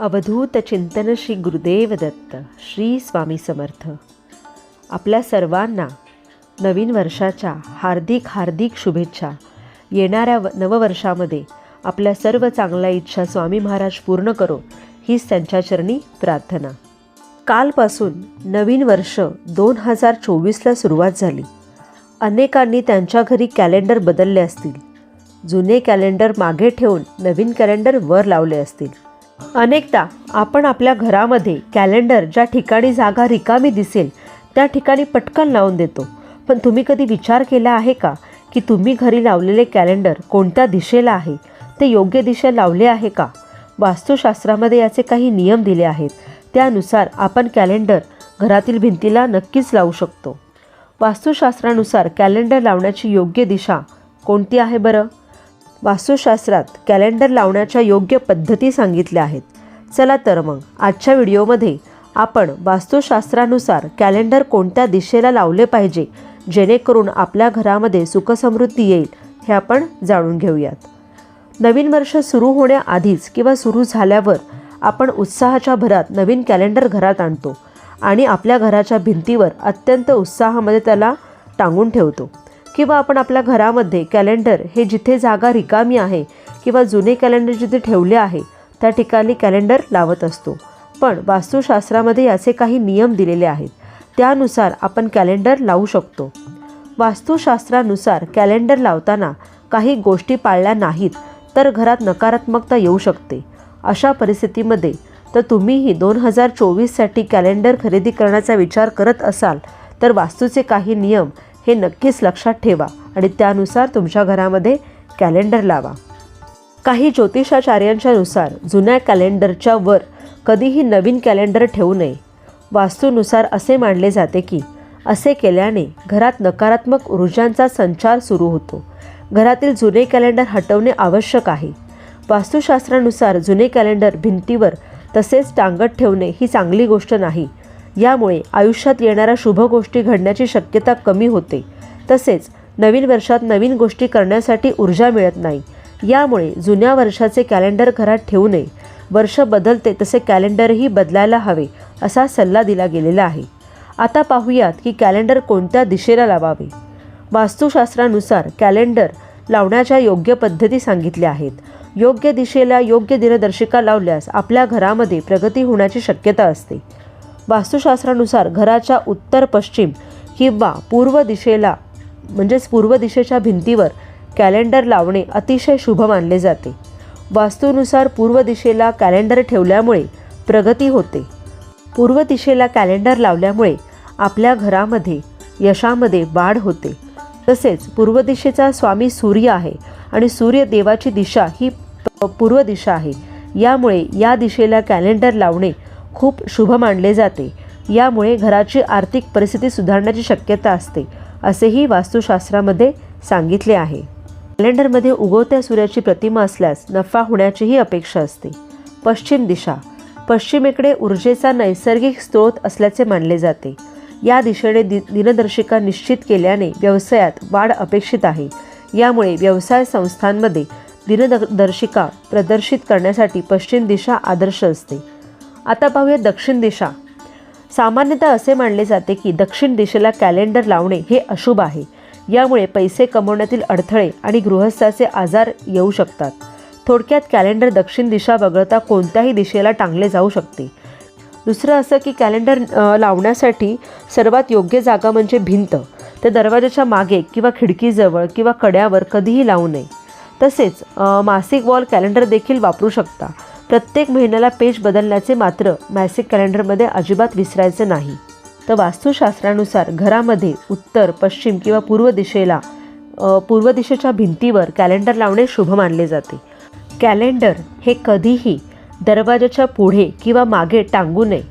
अवधूत चिंतन श्री गुरुदेव दत्त श्री स्वामी समर्थ. आपल्या सर्वांना नवीन वर्षाच्या हार्दिक हार्दिक शुभेच्छा. येणाऱ्या व नववर्षामध्ये आपल्या सर्व चांगल्या इच्छा स्वामी महाराज पूर्ण करो हीच त्यांच्या चरणी प्रार्थना. कालपासून नवीन वर्ष दोन हजार चोवीसला सुरुवात झाली. अनेकांनी त्यांच्या घरी कॅलेंडर बदलले असतील. जुने कॅलेंडर मागे ठेवून नवीन कॅलेंडर वर लावले असतील. अनेकदा आपण आपल्या घरामध्ये कॅलेंडर ज्या ठिकाणी जागा रिकामी दिसेल त्या ठिकाणी पटकन लावून देतो. पण तुम्ही कधी विचार केला आहे का की तुम्ही घरी लावलेले कॅलेंडर कोणत्या दिशेला आहे? ते योग्य दिशा लावले आहे का? वास्तुशास्त्रामध्ये याचे काही नियम दिले आहेत. त्यानुसार आपण कॅलेंडर घरातील भिंतीला नक्कीच लावू शकतो. वास्तुशास्त्रानुसार कॅलेंडर लावण्याची योग्य दिशा कोणती आहे बरं? वास्तुशास्त्रात कॅलेंडर लावण्याच्या योग्य पद्धती सांगितल्या आहेत. चला तर मग आजच्या व्हिडिओमध्ये आपण वास्तुशास्त्रानुसार कॅलेंडर कोणत्या दिशेला लावले पाहिजे जेणेकरून आपल्या घरामध्ये सुखसमृद्धी येईल हे आपण जाणून घेऊयात. नवीन वर्ष सुरू होण्याआधीच किंवा सुरू झाल्यावर आपण उत्साहाच्या भरात नवीन कॅलेंडर घरात आणतो आणि आपल्या घराच्या भिंतीवर अत्यंत उत्साहामध्ये त्याला टांगून ठेवतो. किंवा आपण आपल्या घरामध्ये कॅलेंडर हे जिथे जागा रिकामी आहे किंवा जुने कॅलेंडर जिथे ठेवले आहे त्या ठिकाणी कॅलेंडर लावत असतो. पण वास्तुशास्त्रामध्ये याचे काही नियम दिलेले आहेत. त्यानुसार आपण कॅलेंडर लावू शकतो. वास्तुशास्त्रानुसार कॅलेंडर लावताना काही गोष्टी पाळल्या नाहीत तर घरात नकारात्मकता येऊ शकते. अशा परिस्थितीमध्ये तर तुम्हीही दोन हजार चोवीससाठी कॅलेंडर खरेदी करण्याचा विचार करत असाल तर वास्तूचे काही नियम हे नक्कीच लक्षात ठेवा आणि त्यानुसार तुमच्या घरामध्ये कॅलेंडर लावा. काही ज्योतिषाचार्यांच्या नुसार जुन्या कॅलेंडरच्या वर कधीही नवीन कॅलेंडर ठेवू नये. वास्तूनुसार असे मानले जाते की असे केल्याने घरात नकारात्मक ऊर्जांचा संचार सुरू होतो. घरातील जुने कॅलेंडर हटवणे आवश्यक आहे. वास्तुशास्त्रानुसार जुने कॅलेंडर भिंतीवर तसेच टांगत ठेवणे ही चांगली गोष्ट नाही. यामुळे आयुष्यात येणाऱ्या शुभ गोष्टी घडण्याची शक्यता कमी होते. तसेच नवीन वर्षात नवीन गोष्टी करण्यासाठी ऊर्जा मिळत नाही. यामुळे जुन्या वर्षाचे कॅलेंडर घरात ठेवू नये. वर्ष बदलते तसे कॅलेंडरही बदलायला हवे असा सल्ला दिला गेलेला आहे. आता पाहूयात की कॅलेंडर कोणत्या दिशेला लावावे. वास्तुशास्त्रानुसार कॅलेंडर लावण्याच्या योग्य पद्धती सांगितल्या आहेत. योग्य दिशेला योग्य दिनदर्शिका लावल्यास आपल्या घरामध्ये प्रगती होण्याची शक्यता असते. वास्तुशास्त्रानुसार घराच्या उत्तर पश्चिम किंवा पूर्व दिशेला म्हणजेच पूर्व दिशेच्या भिंतीवर कॅलेंडर लावणे अतिशय शुभ मानले जाते. वास्तूनुसार पूर्व दिशेला कॅलेंडर ठेवल्यामुळे प्रगती होते. पूर्व दिशेला कॅलेंडर लावल्यामुळे आपल्या घरामध्ये यशामध्ये वाढ होते. तसेच पूर्व दिशेचा स्वामी सूर्य आहे आणि सूर्य देवाची दिशा ही प- पूर्व दिशा आहे. यामुळे या दिशेला कॅलेंडर लावणे खूप शुभ मानले जाते. यामुळे घराची आर्थिक परिस्थिती सुधारण्याची शक्यता असते असेही वास्तुशास्त्रामध्ये सांगितले आहे. कॅलेंडरमध्ये उगवत्या सूर्याची प्रतिमा असल्यास नफा होण्याचीही अपेक्षा असते. पश्चिम दिशा. पश्चिमेकडे ऊर्जेचा नैसर्गिक स्रोत असल्याचे मानले जाते. या दिशेने दि दिनदर्शिका निश्चित केल्याने व्यवसायात वाढ अपेक्षित आहे. यामुळे व्यवसाय संस्थांमध्ये दिनदर्शिका प्रदर्शित करण्यासाठी पश्चिम दिशा आदर्श असते. आता पाहूया दक्षिण दिशा. सामान्यतः असे मानले जाते की दक्षिण दिशेला कॅलेंडर लावणे हे अशुभ आहे. यामुळे पैसे कमवण्यातील अडथळे आणि गृहस्थाचे आजार येऊ शकतात. थोडक्यात कॅलेंडर दक्षिण दिशा वगळता कोणत्याही दिशेला टांगले जाऊ शकते. दुसरं असं की कॅलेंडर लावण्यासाठी सर्वात योग्य जागा म्हणजे भिंत. ते दरवाजाच्या मागे किंवा खिडकीजवळ किंवा कड्यावर कधीही लावू नये. तसेच मासिक वॉल कॅलेंडर देखील वापरू शकता. प्रत्येक महिन्याला पेज बदलण्याचे मात्र मॅसिक कॅलेंडरमध्ये अजिबात विसरायचे नाही. तर वास्तुशास्त्रानुसार घरामध्ये उत्तर पश्चिम किंवा पूर्व दिशेला पूर्व दिशेच्या भिंतीवर कॅलेंडर लावणे शुभ मानले जाते. कॅलेंडर हे कधीही दरवाजाच्या पुढे किंवा मागे टांगू नये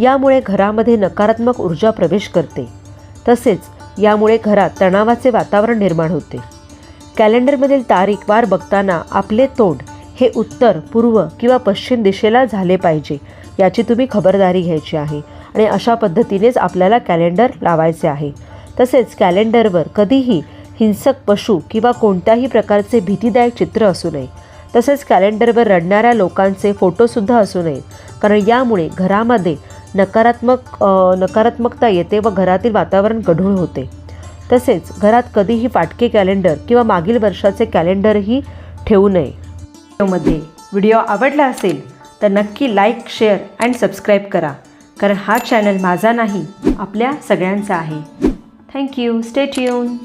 यामुळे घरामध्ये नकारात्मक ऊर्जा प्रवेश करते. तसेच यामुळे घरात तणावाचे वातावरण निर्माण होते. कॅलेंडरमधील तारीख वार बघताना आपले तोंड हे उत्तर पूर्व किंवा पश्चिम दिशेला झाले पाहिजे याची तुम्ही खबरदारी घ्यायची आहे आणि अशा पद्धतीनेच आपल्याला कॅलेंडर लावायचे आहे. तसेच कॅलेंडरवर कधीही हिंसक पशु किंवा कोणत्याही प्रकारचे भीतीदायक चित्र असू नये. तसेच कॅलेंडरवर रडणाऱ्या लोकांचे फोटोसुद्धा असू नयेत कारण यामुळे घरामध्ये नकारात्मक नकारात्मकता येते व घरातील वातावरण गढूळ होते. तसेच घरात कधीही फाटके कॅलेंडर किंवा मागील वर्षाचे कॅलेंडरही ठेवू नये. व्हिडिओमध्ये व्हिडिओ आवडला असेल तर नक्की लाईक शेअर अँड सबस्क्राईब करा. कारण हा चॅनल माझा नाही आपल्या सगळ्यांचा आहे. Thank you stay tune